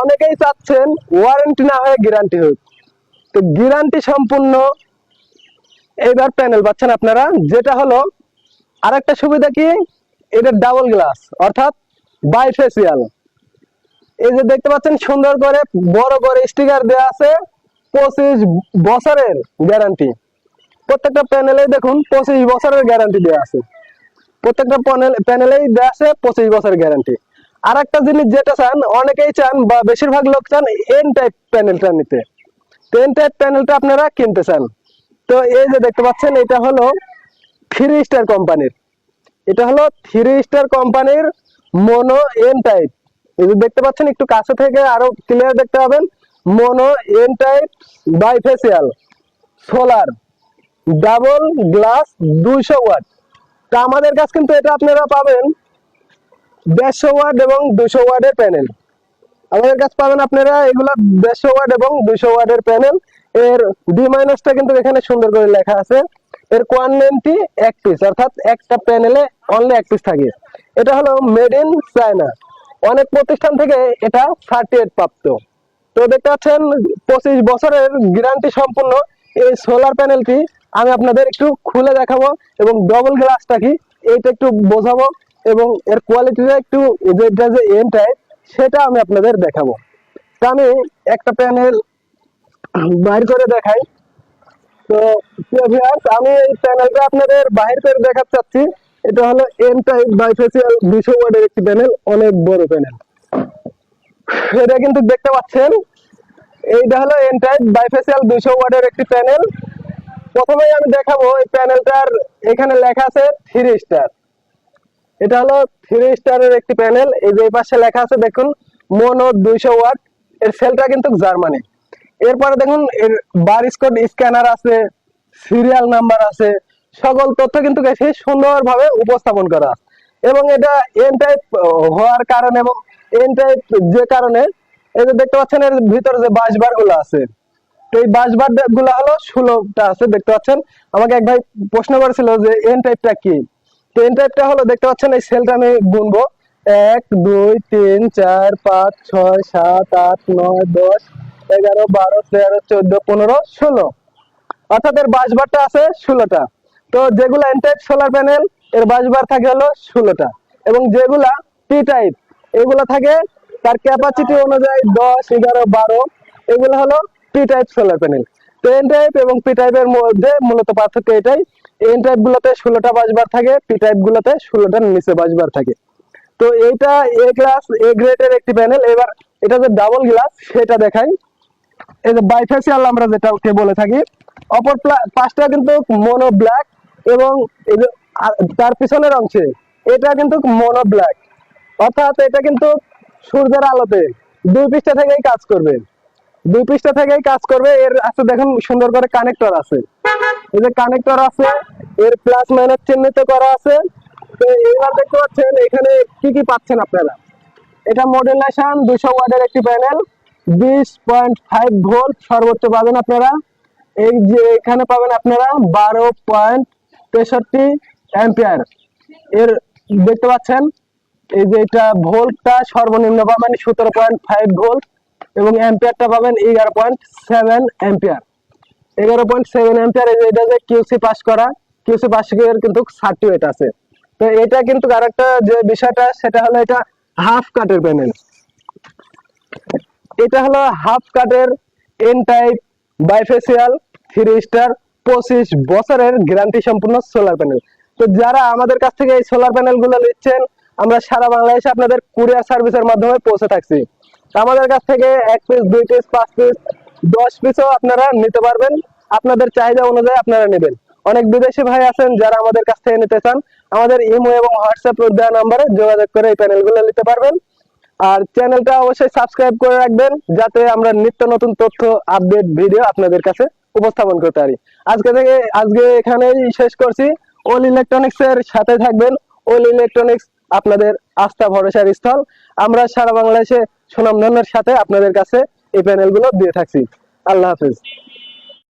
অনেকেই চাচ্ছেন ওয়ারেন্টি না হয়ে গ্যারান্টি হোক। তো গ্যারান্টি সম্পূর্ণ এইবার প্যানেল পাচ্ছেন আপনারা। যেটা হলো, আরেকটা সুবিধা কি? এটা ডাবল গ্লাস অর্থাৎ বাইফেসিয়াল এই যে দেখতে পাচ্ছেন, সুন্দর করে, বড় করে স্টিকার দেওয়া আছে, পঁচিশ বছরের গ্যারান্টি প্রত্যেকটা প্যানেলে দেখুন, পঁচিশ বছরের গ্যারান্টি দেওয়া আছে। প্রত্যেকটা প্যানেল প্যানেলেই দেওয়া আছে পঁচিশ বছরের গ্যারান্টি আর একটা জিনিস যেটা চান, অনেকেই চান বা বেশিরভাগ লোক চান এন টাইপ প্যানেলটা নিতে। তো এন টাইপ প্যানেলটা আপনারা কিনতে চান। তো এই যে দেখতে পাচ্ছেন, এটা হলো থ্রি স্টার কোম্পানির এটা হলো থ্রি স্টার কোম্পানির মোনো এন টাইপ এই যে দেখতে পাচ্ছেন, একটু কাছে থেকে আরও ক্লিয়ার দেখতে পাবেন। Mono N type bifacial solar double glass দুইশো ওয়াট তা আমাদের কাছে কিন্তু এটা আপনারা পাবেন দেড়শো ওয়াট এবং দুশো ওয়াটের প্যানেল। আমাদের কাছে পাবেন আপনারা এগুলা দেড়শো ওয়াট এবং দুশো ওয়াটের প্যানেল। এর ডি মাইনাসটা কিন্তু এখানে সুন্দর করে লেখা আছে। এর কোয়ান্টিটি এক পিস অর্থাৎ একটা প্যানেলে অনলি এক পিস থাকে। এটা হলো মেড ইন চায়না অনেক প্রতিষ্ঠান থেকে এটা থার্টি এইট প্রাপ্ত। তো দেখতে পাচ্ছেন, পঁচিশ বছরের গ্যারান্টি সম্পূর্ণ এই সোলার প্যানেলটি আমি আপনাদের একটু খুলে দেখাবো এবং ডবল গ্লাসটা কি, এইটা একটু বোঝাবো। এবং এর কোয়ালিটিটা একটু যেটা যে এম টাইপ সেটা আমি আপনাদের দেখাবো। তো আমি একটা প্যানেল বাইর করে দেখাই। তো আমি এই প্যানেলটা আপনাদের বাহির করে দেখাতে চাচ্ছি। এটা হলো এম টাইপ বাইফেসিয়াল দুশো ওয়ার্ডের একটি প্যানেল অনেক বড় প্যানেল এটা কিন্তু দেখতে পাচ্ছেন, এইটা হলো এন টাইপ বাইফেসিয়াল দুশো ওয়ার্ডের একটি প্যানেল প্রথমেই আমি দেখাবো এই প্যানেলটার এখানে লেখা আছে থ্রি স্টার এটা হলো থ্রি স্টারের একটি প্যানেল এই যে পাশে লেখা আছে, দেখুন মোনো দুইশো ওয়াট এর সেলটা কিন্তু জার্মানি এরপরে দেখুন, এর বার স্কোড স্ক্যানার আছে সিরিয়াল নাম্বার আছে, সকল তথ্য কিন্তু সুন্দরভাবে উপস্থাপন করা। এবং এটা এন টাইপ হওয়ার কারণে এবং এন টাইপ যে কারণে, এই যে দেখতে পাচ্ছেন, এর ভিতরে যে বাসবারগুলো আছে, তো এই বাসবারগুলো হলো ষোলোটা আছে, দেখতে পাচ্ছেন? আমাকে এক ভাই প্রশ্ন করেছিল যে এন টাইপটা কি? তো এন টাইপটা হলো দেখতে পাচ্ছেন, এই সেলটা আমি গুনবো এক, দুই, তিন, চার, পাঁচ, ছয়, সাত, আট, নয়, দশ, এগারো, বারো, তেরো, চোদ্দ, পনেরো, ষোলো। অর্থাৎ এর বাসবারটা আছে ষোলোটা। তো যেগুলো এন টাইপ সোলার প্যানেল এর বাসবার থাকে হলো ষোলোটা। এবং যেগুলা পি টাইপ এগুলো থাকে তার ক্যাপাসিটি অনুযায়ী দশ, এগারো, বারো, এগুলো হলো পি টাইপ সোলার প্যানেল তো টাইপ এবং পি টাইপের মধ্যে মূলত পার্থক্য এটাই এন টাইপ গুলোতে ষোলোটা বাসবার থাকে পি টাইপ গুলোতে ষোলোটার নিচে বাসবার থাকে। তো এইটা এ ক্লাস এ গ্রেডের একটি প্যানেল এবার এটা যে ডাবল গ্লাস সেটা দেখাই। এই যে বাইফেসিয়াল আমরা যেটা ওকে বলে থাকি, অপর পাশটা কিন্তু মোনো ব্ল্যাক এবং এই যে তার পিছনের অংশে, এটা কিন্তু মনো ব্ল্যাক অর্থাৎ এটা কিন্তু সূর্যের আলোতে দুই পৃষ্ঠা থেকেই কাজ করবে। দুই পৃষ্ঠা থেকেই কাজ করবে। এর আছে দেখুন সুন্দর করে কানেক্টর আছে। এই যে কানেক্টর আছে, এর প্লাস মাইনাস চিহ্নিত করা আছে। তো এইবার দেখতে পাচ্ছেন, এখানে কি কি পাচ্ছেন আপনারা? এটা মডেলেশন দুশো ওয়াটের একটি প্যানেল বিশ পয়েন্ট ফাইভ ভোল্ট সর্বোচ্চ পাবেন আপনারা। এই যে এখানে পাবেন আপনারা বারো পয়েন্ট তেষট্টি অ্যাম্পিয়ার এর দেখতে পাচ্ছেন, এই যে এটা ভোল্টটা সর্বনিম্ন পাবেন সতেরো পয়েন্ট ফাইভ ভোল্ট এবং অ্যাম্পিয়ারটা পাবেন এগারো পয়েন্ট সেভেন অ্যাম্পিয়ার এগারো পয়েন্ট সেভেন অ্যাম্পিয়ার এটা যে কিউসি পাস করা কিউসি পাস কিন্তু সার্টিফিকেট আছে। তো এটা কিন্তু আরেকটা যে বিষয়টা, সেটা হলো এটা হাফ কাটের প্যানেল এটা হলো হাফ কাটের N type bifacial three star পঁচিশ বছরের গ্যারান্টি সম্পূর্ণ সোলার প্যানেল তো যারা আমাদের কাছ থেকে এই সোলার প্যানেলগুলো নিচ্ছেন, আমরা সারা বাংলাদেশে আপনাদের কুরিয়ার সার্ভিসের মাধ্যমে পৌঁছে থাকছি। আমাদের কাছ থেকে এক পিস দুই পিস পাঁচ পিস দশ পিসও আপনারা নিতে পারবেন। আপনাদের চাহিদা অনুযায়ী আপনারা নেবেন। অনেক বিদেশি ভাই আছেন যারা আমাদের কাছ থেকে নিতে চান। আমাদের ইমো এবং হোয়াটসঅ্যাপ দেওয়া নাম্বারে যোগাযোগ করে এই প্যানেলগুলো নিতে পারবেন। আর চ্যানেলটা অবশ্যই সাবস্ক্রাইব করে রাখবেন, যাতে আমরা নিত্য নতুন তথ্য, আপডেট, ভিডিও আপনাদের কাছে উপস্থাপন করতে পারি। আজকে থেকে, আজকে এখানেই শেষ করছি। ওল ইলেকট্রনিক্স এর সাথে থাকবেন। ওল ইলেকট্রনিক্স আপনাদের আস্থা, ভরসার স্থল। আমরা সারা বাংলাদেশে সুনামধন্যের সাথে আপনাদের কাছে এই প্যানেলগুলো দিয়ে থাকছি। আল্লাহ হাফিজ।